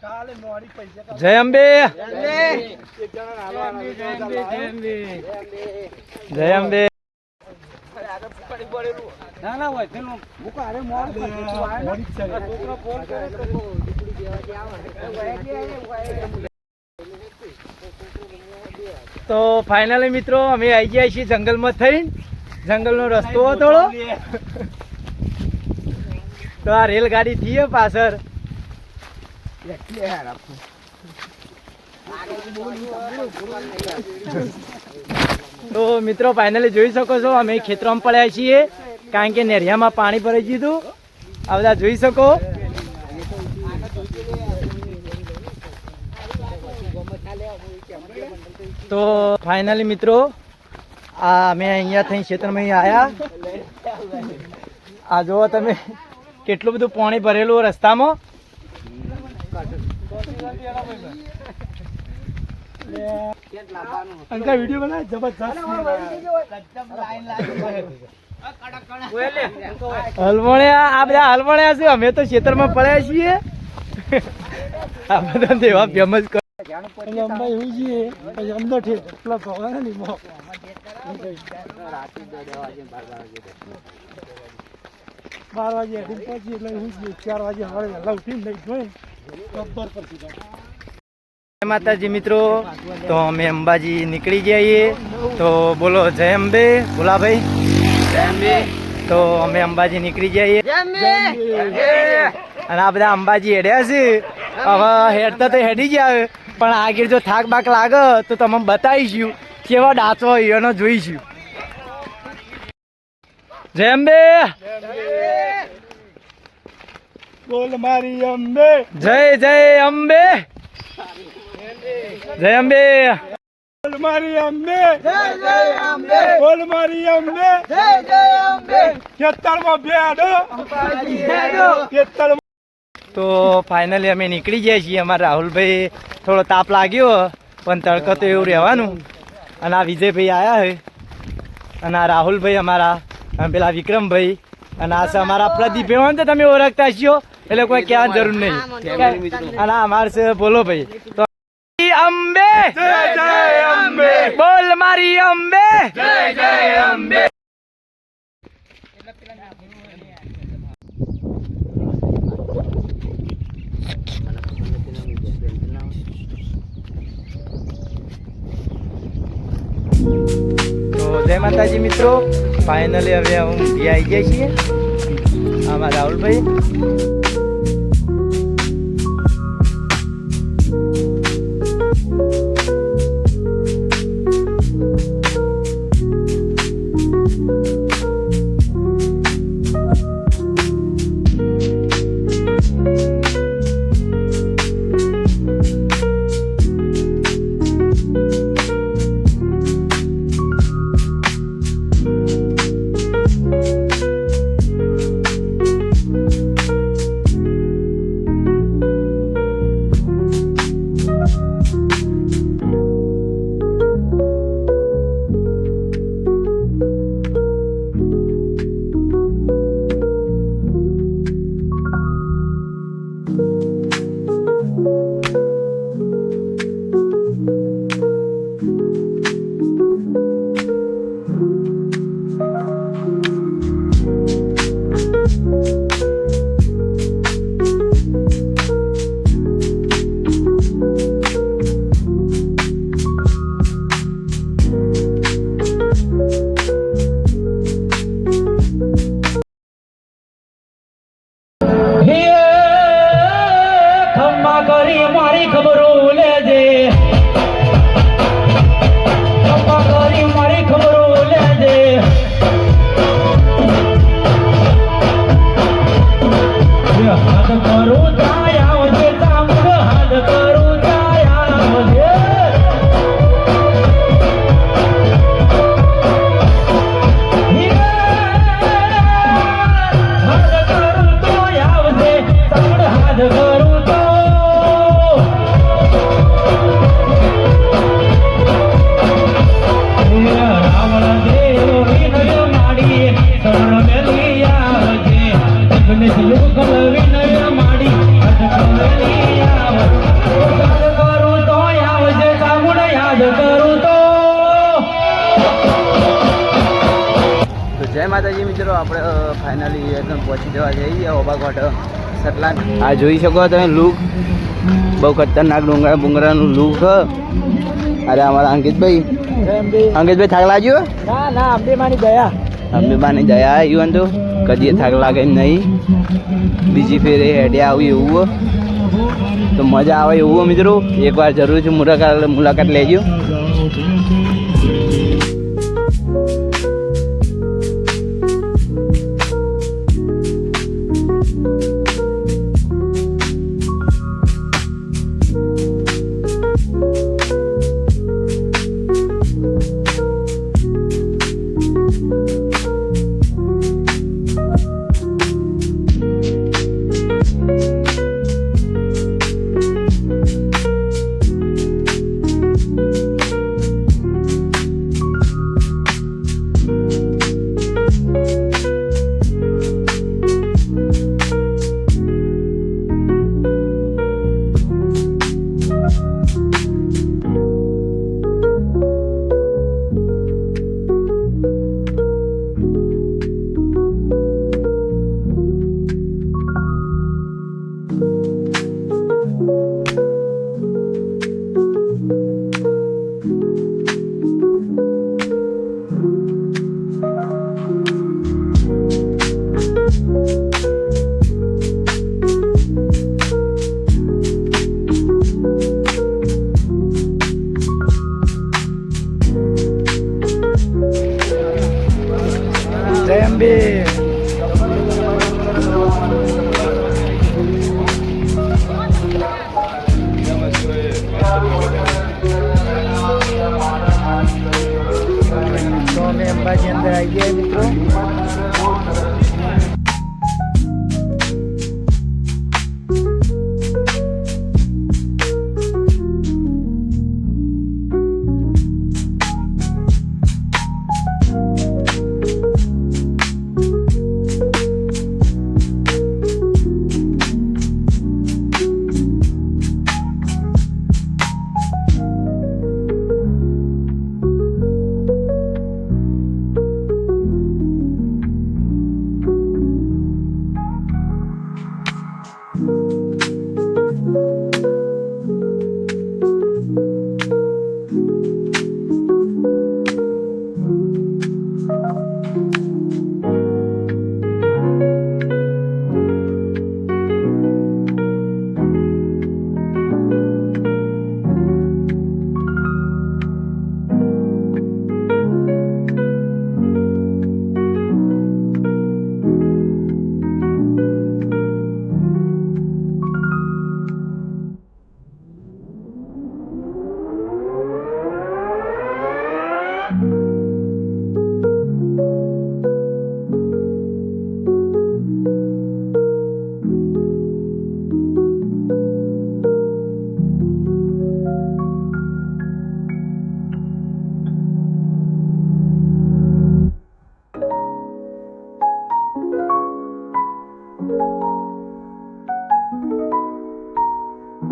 જય અંબે. જય અંબે. ના ના હોય તેનું મૂકો અરે મોડ છોકરો ફોન કરે તો તો ફાઇનલી મિત્રો અમે આવી ગયા છીએ જંગલમાં થઈને. જંગલનો રસ્તો હતો થોડો તો આ રેલગાડી તો મિત્રો ફાઇનલી જોઈ શકો છો, અમે ખેતરમાં પડ્યા છીએ, કારણ કે નેરિયામાં પાણી ભરાઈ દીધું આ બધા જોઈ શકો. તો ફાઇનલી મિત્રો, આ અમે અહીંયા થઈ ખેતરમાં આવ્યા આ જુઓ તમે, કેટલું બધું પાણી ભરેલું રસ્તામાં. અંકા વીડિયો બનાવે? જબરજસ્ત હલવણ્યા, આ બધા હલવણ્યા છે. અમે તો ખેતરમાં પડ્યા છીએ. આ બધા દેવા ફેમસ છીએ. પછી અંદર મો બાર વાગે પછી એટલે હું ચાર વાગે સવારે વહેલા ઉઠીને નહીં જોઈ. ગબ્બર પર સીધા માતાજી મિત્રો. તો અમે અંબાજી નીકળી જઈએ તો બોલો જય અંબે ભોલાભાઈ. જય અંબે. તો અમે અંબાજી નીકળી જઈએ અને આ બધા અંબાજી હેડ્યા છે. હવે હેડતા તો હેડી ગયા પણ આગળ જો થાક બાક લાગે તો તમે બતાવીશું કેવા ડાચો હોય એનો જોઈશું. જય અંબે. બોલ મારી અંબે. જય જય અંબે. જય અંબે. બોલ મારી અંબે. જય જય અંબે. બોલ મારી અંબે. જય જય અંબે. ખેતરમાં બેડો ખેતર તો ફાઇનલી અમે નીકળી ગયા છીએ. અમારા રાહુલભાઈ થોડો તાપ લાગ્યો પણ તડકો તો એવું રહેવાનું. અને આ વિજયભાઈ આવ્યા હોય અને આ રાહુલભાઈ અમારા પેલા વિક્રમભાઈ. અને આ છે અમારા પ્રદીપભાઈ હોય ને તો તમે ઓળખતા છો. એટલે કોઈ કહેવાની જરૂર નહીં. અને અમારે છે બોલો ભાઈ તો અંબે જય જય અંબે બોલ મારી અંબે જય જય અંબે તો જય માતાજી મિત્રો. ફાઇનલી હવે હું ઘી આવી ગયા છીએ. આમાં રાહુલભાઈ. મિત્રો આપણે ફાઇનલી એકદમ પહોંચી જવા જઈએ ઓબા ઘાટ સટલા આ જોઈ શકો તમે લુક બહુ ખતરનાક ડુંગરા બુંગરાનું લુક અરે અમારા અંકિતભાઈ. અંકિતભાઈ થાક લાગ્યો ના ના અંબે માની દયા. અમે બાને દયા આવ્યું તો કદી થાક લાગે નહીં. બીજી ફેરે હેડે આવી એવું તો મજા આવે એવું મિત્રો. એકવાર જરૂરથી મુલાકાત મુલાકાત લેજો. બે. તો અમે અંબાજી અંદર આવી ગયા મિત્રો.